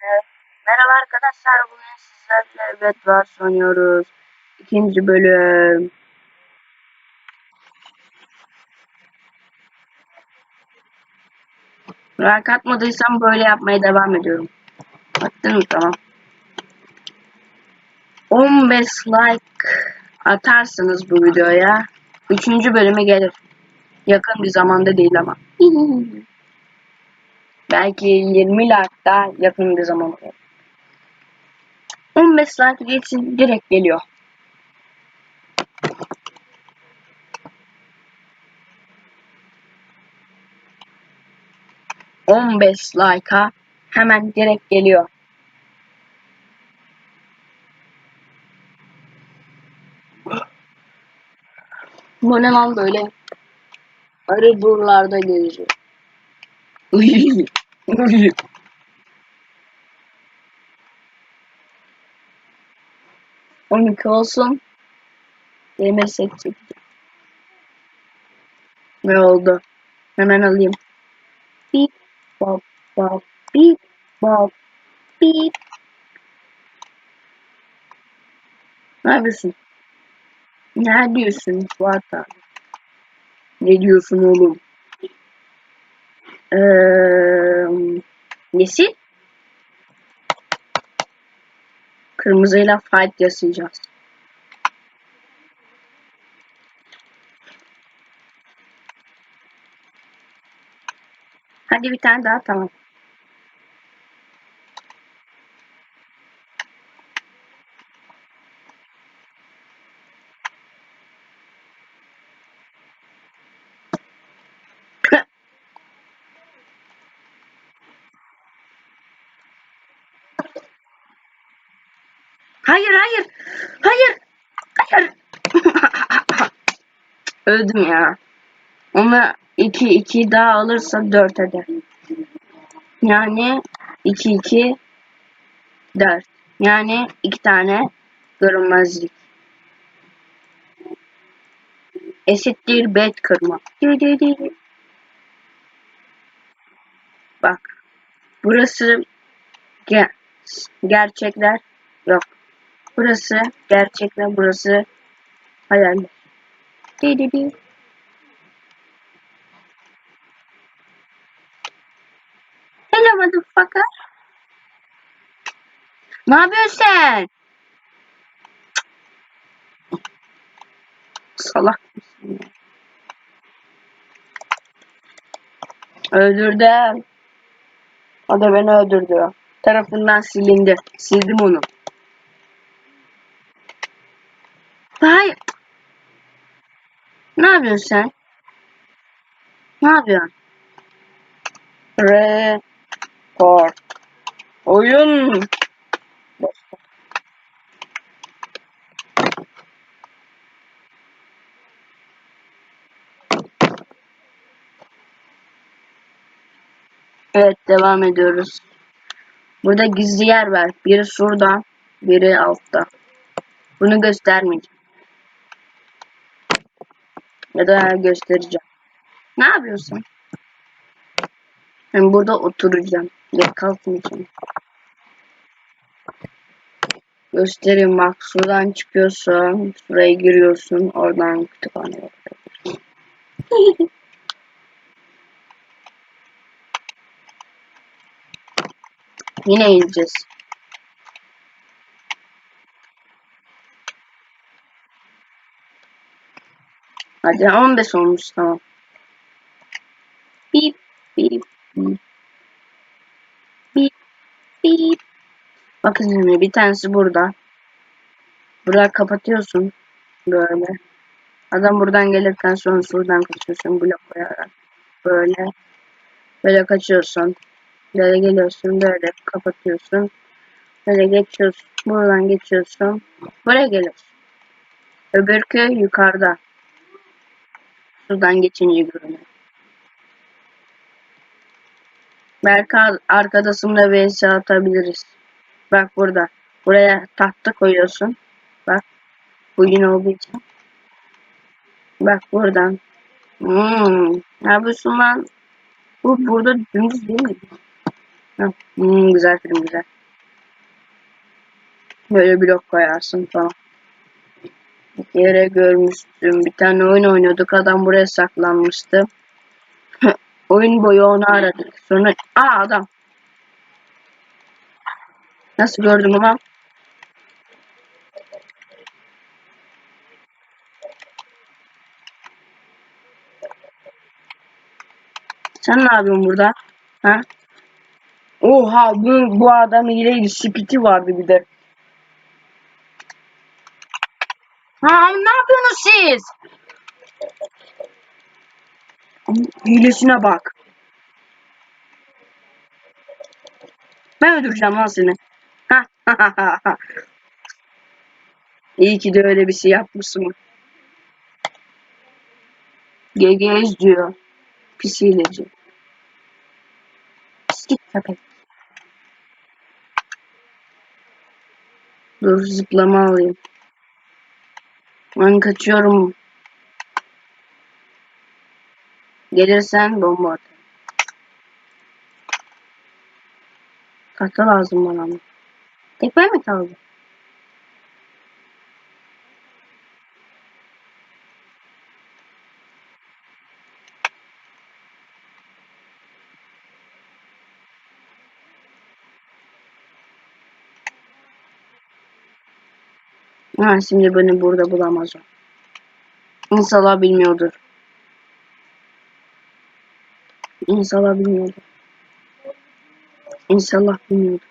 Merhaba arkadaşlar bugün sizlerle Bedwars oynuyoruz. İkinci bölüm. Like atmadıysam böyle yapmaya devam ediyorum. Attın mı? Tamam. 15 like atarsınız bu videoya. Üçüncü bölümü gelir. Yakın bir zamanda değil ama. Belki 20 like daha yakın bir zaman olur. 15 like geçsin direkt geliyor. On beş like'a hemen direkt geliyor. Bu ne lan böyle? Arı buralarda geziyor. Uy. On iki olsun. Ne oldu? Hemen alayım. Bip bop bop bip bop bip. Ne yapıyorsun? Ne diyorsun Fuat? Ne diyorsun oğlum? Eee nesi? Kırmızıyla fight yaşayacağız. Hadi bir tane daha tamam. Hayır hayır. Hayır. Hayır. Öldüm ya. Ama 2 2 daha alırsa 4 eder. Yani 2 2 4. Yani 2 tane görünmezlik. Eşittir bet kırma. Bak. Burası ge gerçekler yok. Burası gerçekler, burası hayal. Di di. Hello motherfucker. Ne yapıyorsun sen? Salak mısın ya? Öldürdüm. O da beni öldürdü. Tarafından silindi. Sildim onu. Hayır. Ne yapıyorsun sen? Ne yapıyorsun? Report. Oyun. Evet devam ediyoruz. Burada gizli yer var. Biri şurada, biri altta. Bunu göstermeyeceğim. Ya da göstereceğim. Ne yapıyorsun? Ben burada oturacağım. Ve kalkmayacağım. Göstereyim bak. Şuradan çıkıyorsun. Şuraya giriyorsun. Oradan kütüphaneye. Yine ineceğiz. Hadi 15 olmuş tamam. Bip bip bip. Bip bip. Bakın şimdi bir tanesi burada. Burada kapatıyorsun. Böyle. Adam buradan gelirken sonra şuradan kaçıyorsun blok koyarak. Böyle. Böyle kaçıyorsun. Böyle geliyorsun. Böyle kapatıyorsun. Böyle geçiyorsun. Buradan geçiyorsun. Buraya geliyorsun. Öbürkü yukarıda. Şuradan geçince görünüyor. Belki arkadaşımla vs atabiliriz. Bak burada. Buraya tahta koyuyorsun. Bak. Bugün olduğu için. Bak buradan. Hmm. Ne yapıyorsun lan? Bu burada dümdüz değil mi? Hmm, güzel film güzel. Böyle blok koyarsın falan. Yere görmüştüm. Bir tane oyun oynuyorduk. Adam buraya saklanmıştı. oyun boyu onu aradık. Sonra aa adam. Nasıl gördüm ama? Sen ne yapıyorsun burada? Ha? Oha bu, bu adam hileydi. Spiti vardı bir de. Ha ne yapıyorsunuz siz? Hilesine bak. Ben öldüreceğim lan seni. İyi ki de öyle bir şey yapmışsın. GG diyor. Pis hileci. Pis git köpek. Dur zıplama alayım. Ben kaçıyorum. Gelirsen bomba at. Tahta lazım bana. Tek mi kaldı? Ha şimdi beni burada bulamaz o. İnşallah bilmiyordur. İnşallah bilmiyordur. İnşallah bilmiyordur.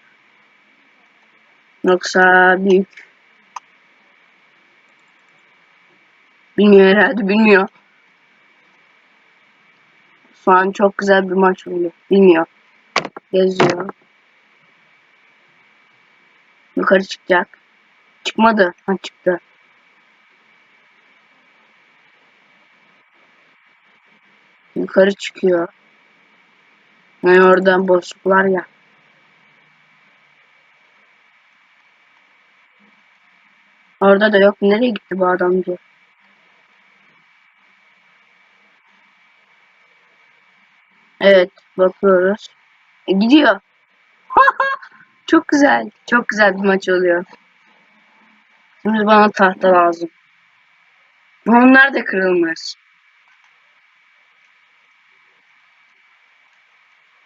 Yoksa büyük. Bilmiyor herhalde bilmiyor. Şu an çok güzel bir maç oluyor. Bilmiyor. Geziyor. Yukarı çıkacak. Çıkmadı. Ha çıktı. Yukarı çıkıyor. Yani oradan boşluk var ya. Orada da yok. Nereye gitti bu adam diyor. Evet. Bakıyoruz. E, gidiyor. Çok güzel. Çok güzel bir maç oluyor. Şimdi bana tahta lazım. Onlar da kırılmaz.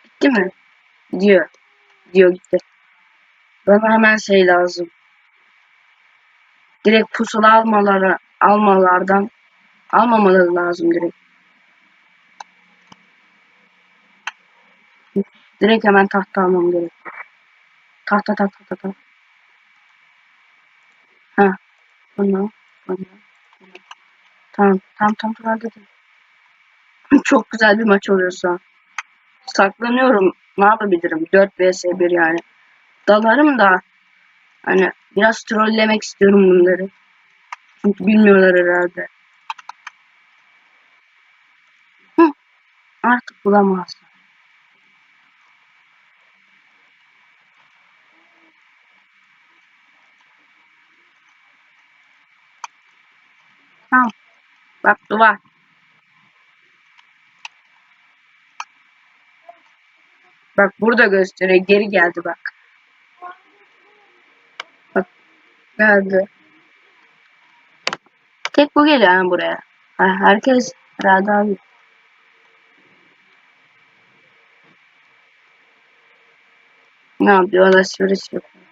Gitti mi? Gidiyor. Gidiyor gitti. Bana hemen şey lazım. Direkt pusula almaları, almalardan almamaları lazım direkt. Direkt hemen tahta almam gerek. Tahta tahta tahta. Ha. Bunu. Bunu. bunu. Tamam. Tamam tamam tamam dedim. Çok güzel bir maç oluyor. Saklanıyorum. Ne yapabilirim? 4 vs 1 yani. Dalarım da hani biraz trollemek istiyorum bunları. Çünkü bilmiyorlar herhalde. Hı. Artık bulamazsın. Tamam. Bak duvar. Bak burada gösteriyor. Geri geldi bak. Bak. Geldi. Tek bu geliyor yani buraya. Herkes herhalde abi. Ne yapıyor? Alışveriş yapıyor.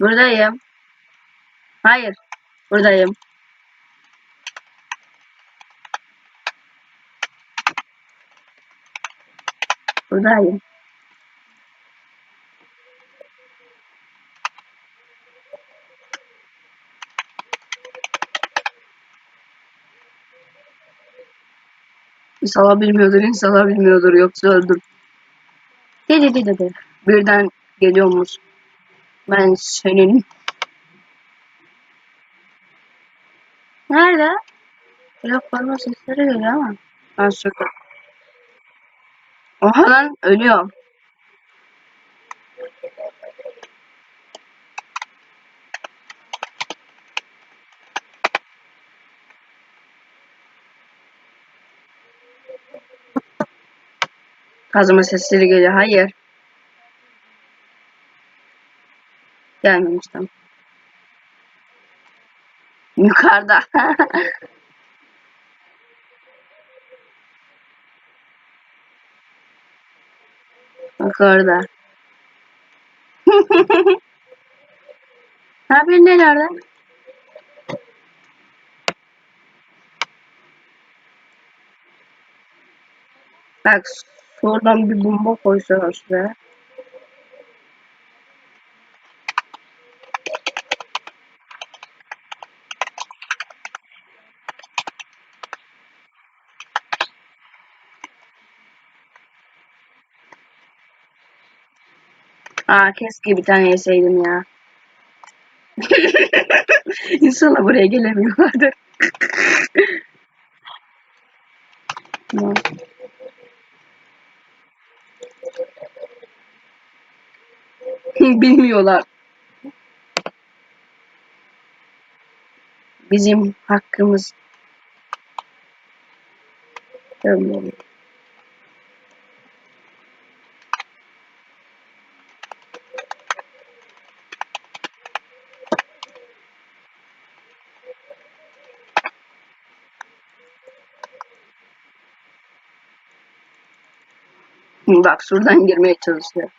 Buradayım. Hayır. Buradayım. Buradayım. İnşallah bilmiyordur, inşallah bilmiyordur. Yoksa öldür. Dedi dedi dedi. Birden geliyormuş. Ben senin nerede? Blok parma sesleri geliyor ama. Ben şurada. Oha lan ölüyorum. Kazma sesleri geliyor. Hayır. Gelmemiş tamam. Yukarıda. Bak orada. ne yapıyorsun ne nerede? Bak oradan bir bomba koysa şuraya. Aa keşke bir tane yeseydim ya. İnşallah buraya gelemiyorlardır. Tamam. Bilmiyorlar. Bizim hakkımız. Tamam. Bak şuradan girmeye çalışıyor.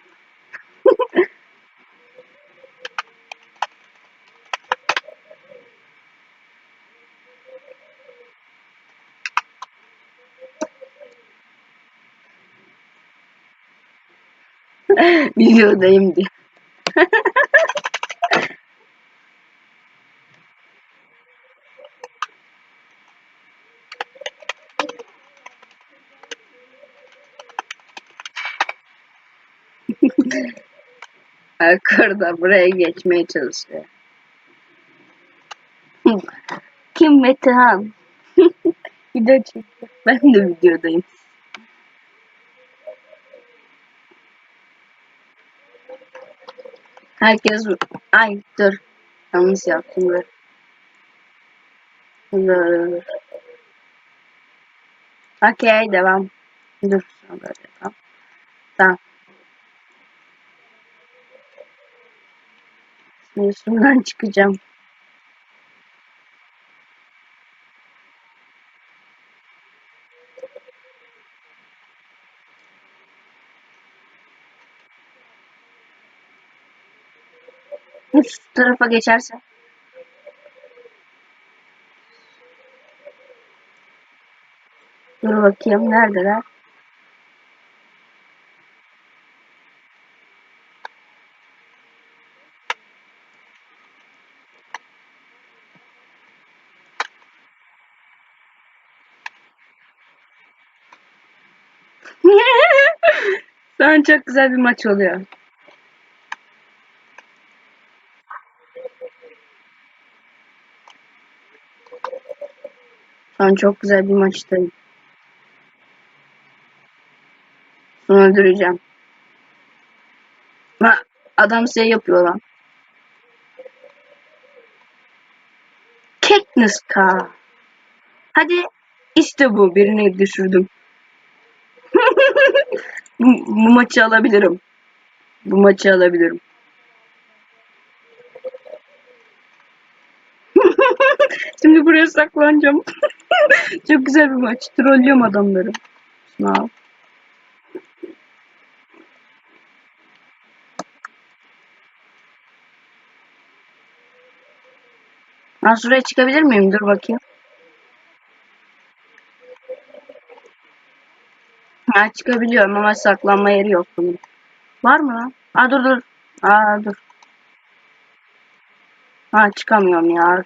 Videodayım diye. Yukarıda buraya geçmeye çalışıyor. Kim Metehan? Video çekiyor. Ben de videodayım. Herkes ay dur. Yanlış yaptım dur. Dur. Okey devam. Dur tamam. Şundan çıkacağım. Şu tarafa geçerse. Dur bakayım neredeler? An çok güzel bir maç oluyor. Şu çok güzel bir maçtayım. Bunu öldüreceğim. Ha, adam şey yapıyor lan. Katniss K. Hadi işte bu birini düşürdüm. Bu, bu maçı alabilirim. Bu maçı alabilirim. Şimdi buraya saklanacağım. Çok güzel bir maç. Trollüyorum adamları. Şunu al. Ben şuraya çıkabilir miyim? Dur bakayım. Ha çıkabiliyorum ama saklanma yeri yok bunun. Var mı lan? Aa dur dur. Aa dur. Ha çıkamıyorum ya.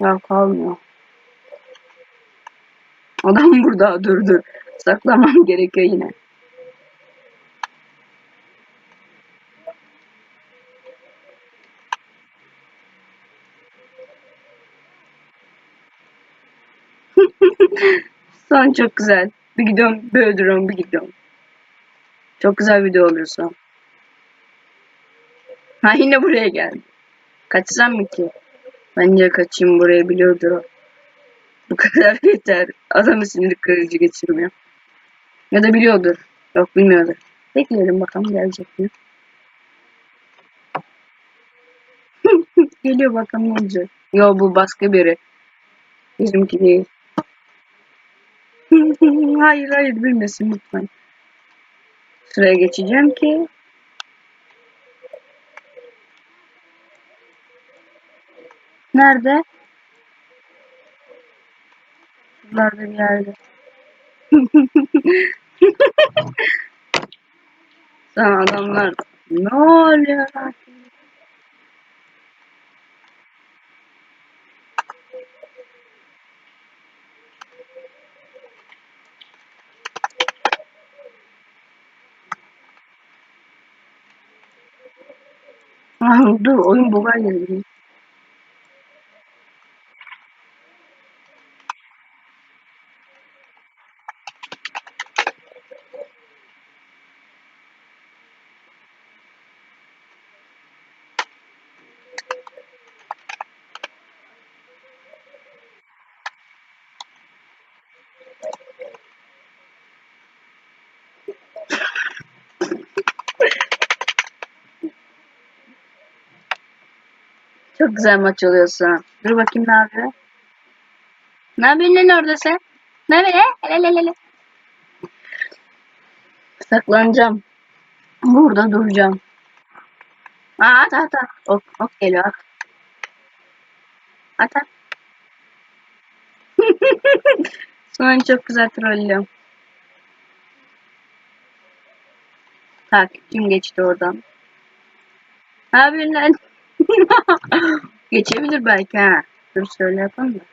Ya kalmıyor. Adam burada dur. Saklamam gerekiyor yine. Son çok güzel. Bir gidiyorum, bir öldürüyorum, bir gidiyorum. Çok güzel video oluyor son. Ha yine buraya geldi. Kaçsam mı ki? Bence kaçayım buraya biliyordur. Bu kadar yeter. Adamı sinir kırıcı geçirmiyor. Ya da biliyordur. Yok bilmiyordur. Bekleyelim bakalım gelecek mi? Geliyor bakalım ne olacak. Yo bu başka biri. Bizimki değil. hayır hayır bilmesin lütfen. Sıraya geçeceğim ki. Nerede? Şuralarda bir yerde. Sana adamlar ne oluyor? Lan? Ah, dur oyun buga girdi. Çok güzel maç oluyorsa. Dur bakayım ne yapıyor. Ne yapıyorsun lan orada sen? Ne yapıyorsun? Hele hele hele. Saklanacağım. Burada duracağım. Aa, at at at. Ok, ok geliyor at. At at. Sonra çok güzel trollüyorum. Takipçim geçti oradan. Ne yapıyorsun lan? Geçebilir belki ha. Dur şöyle yapalım da.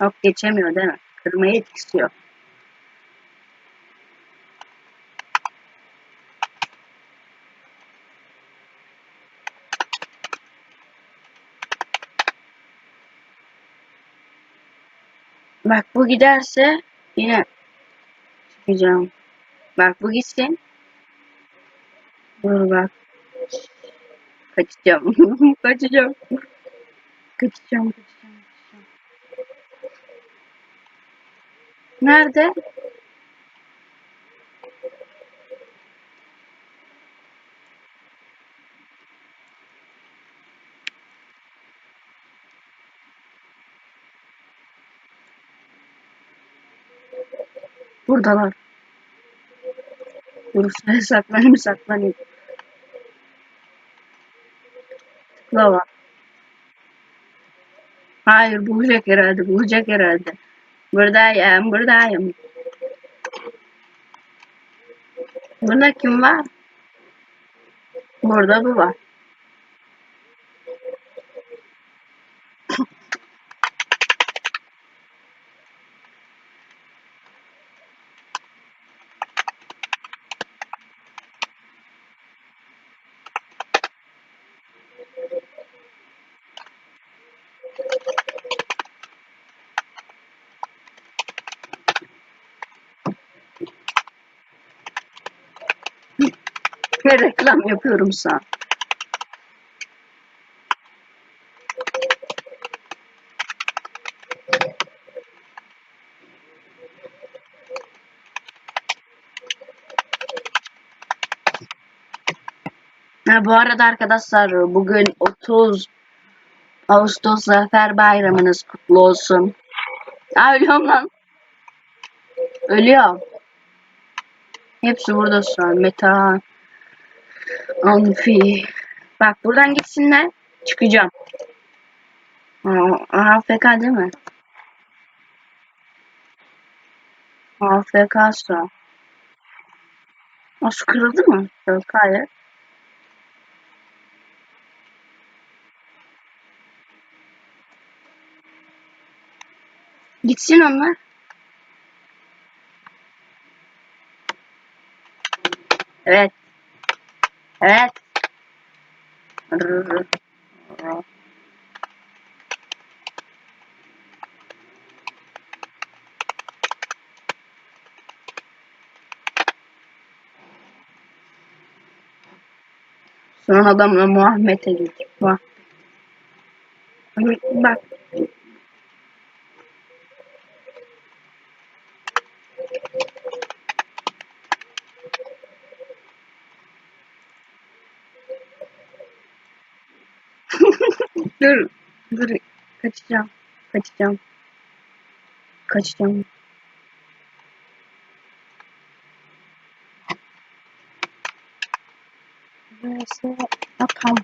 Yok geçemiyor değil mi? Kırmaya etkisi yok. Bak bu giderse yine çıkacağım. Bak bu gitsin. Dur bak. Kaçacağım. kaçacağım. Kaçacağım, kaçacağım, kaçacağım. Nerede? Buradalar. Dur saklanayım saklanayım. Tıkla var. Hayır bulacak herhalde bulacak herhalde. Buradayım buradayım. Burada kim var? Burada bu var. Ne reklam yapıyorum sana. Ha, bu arada arkadaşlar bugün 30 Ağustos Zafer Bayramınız kutlu olsun. Aa ölüyorum lan. Ölüyorum. Hepsi burada şu an. Meta, Amfi. Bak buradan gitsinler. Çıkacağım. AFK değil mi? AFK. O su kırıldı mı? Yok hayır. Gitsin onlar. Evet. Evet. Sonra adamla muhabbete gittik. Dur. Dur. Kaçacağım. Kaçacağım. Kaçacağım. Burası yapam.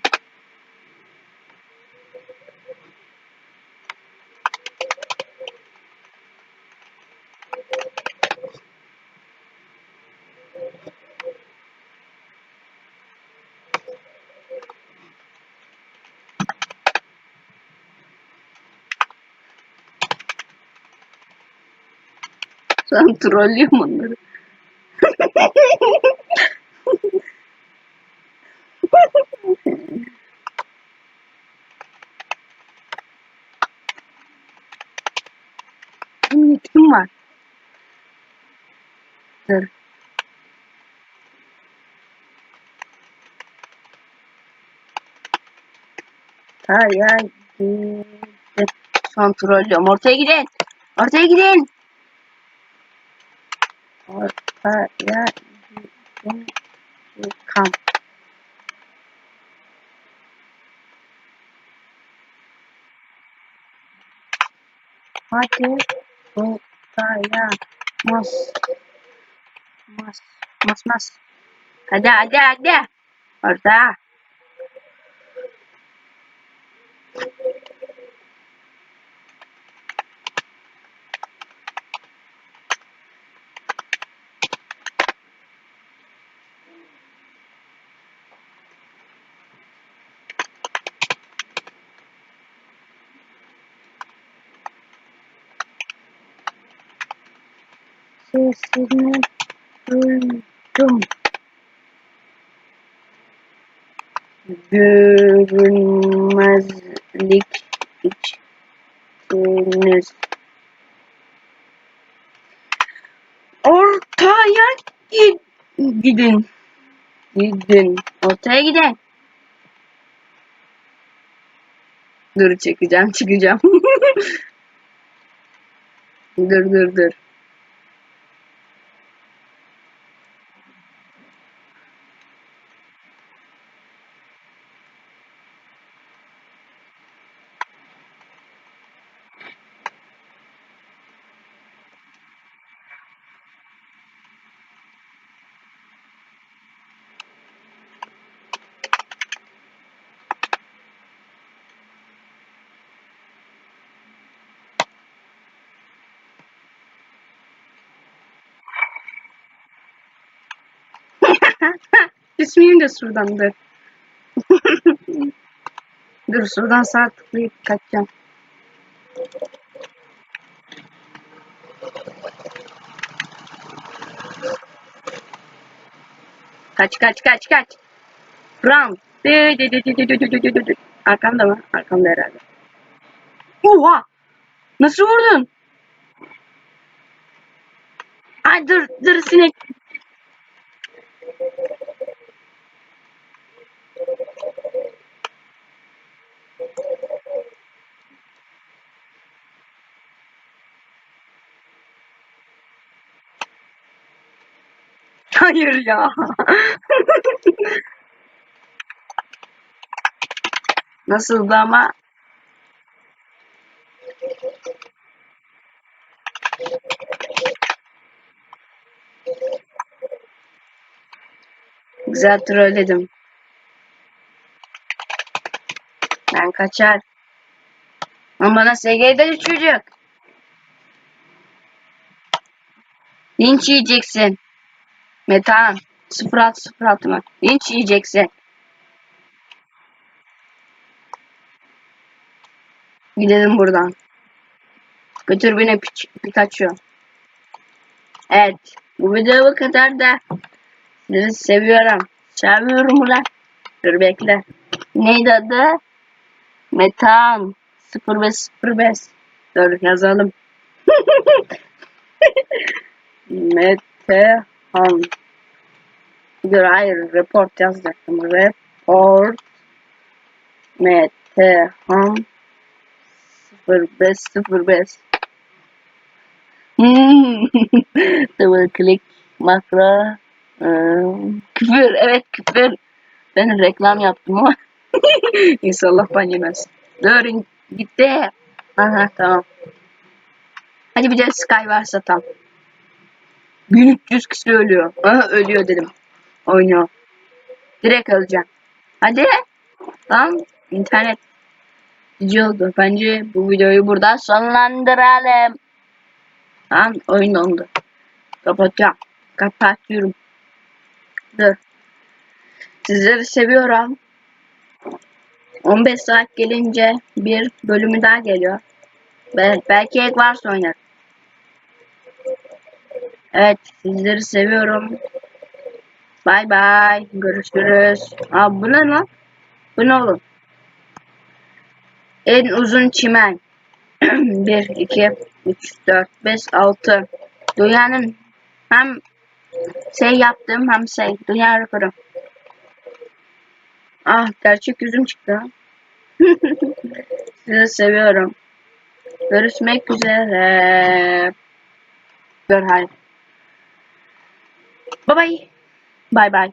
Sen trollüyorum onları. Benim yetkim var. Dur. Gitti. Son trollüyorum. Ortaya gidin. Ortaya gidin. Gidin. Kan. Hadi ortaya mas mas mas mas hadi hadi hadi orta sesini duydum. Görünmezlik içtiniz. Ortaya gid gidin. Gidin. Ortaya gidin. Dur çekeceğim çıkacağım. dur dur dur. Gideyim de şuradan dur. dur şuradan sağ tıklayıp kaçacağım. Kaç kaç kaç kaç. Round. Arkamda mı? Arkamda herhalde. Oha! Nasıl vurdun? Ay dur dur sinek. Hayır ya. Nasıldı ama? Güzel trolledim. Ben kaçar. Ama bana SG'de çocuk. Linç yiyeceksin. Metan. 06 06 mı? Linç yiyeceksin. Gidelim buradan. Götür beni Piç, Pikachu. Evet. Bu video bu kadar da. Sizi seviyorum. Seviyorum ulan. Dur bekle. Neydi adı? Metan 0505. Dur yazalım. Metehan. Dur hayır report yazacaktım. Report. Metehan 0505 Hmm. Double click makro ıı, küfür evet küfür ben reklam yaptım ama İnşallah ban yemez. Dur gitti. Aha tamam. Hadi bir de Sky varsa tam. 1300 kişi ölüyor. Aha ölüyor dedim. Oynuyor. Direkt öleceğim. Hadi. Tamam. İnternet gidici oldu. Bence bu videoyu burada sonlandıralım. Tamam oyun dondu. Kapatacağım. Kapatıyorum. Dur. Sizleri seviyorum. 15 saat gelince bir bölümü daha geliyor. Bel belki ek varsa oynar. Evet sizleri seviyorum. Bay bay. Görüşürüz. Aa bu ne lan? Bu ne oğlum? En uzun çimen. 1, 2, 3, 4, 5, 6. Dünyanın hem şey yaptım hem şey. Dünya rekoru. Ah gerçek yüzüm çıktı. Sizi seviyorum. Görüşmek üzere. Gör hayır. Bye bye. Bye bye.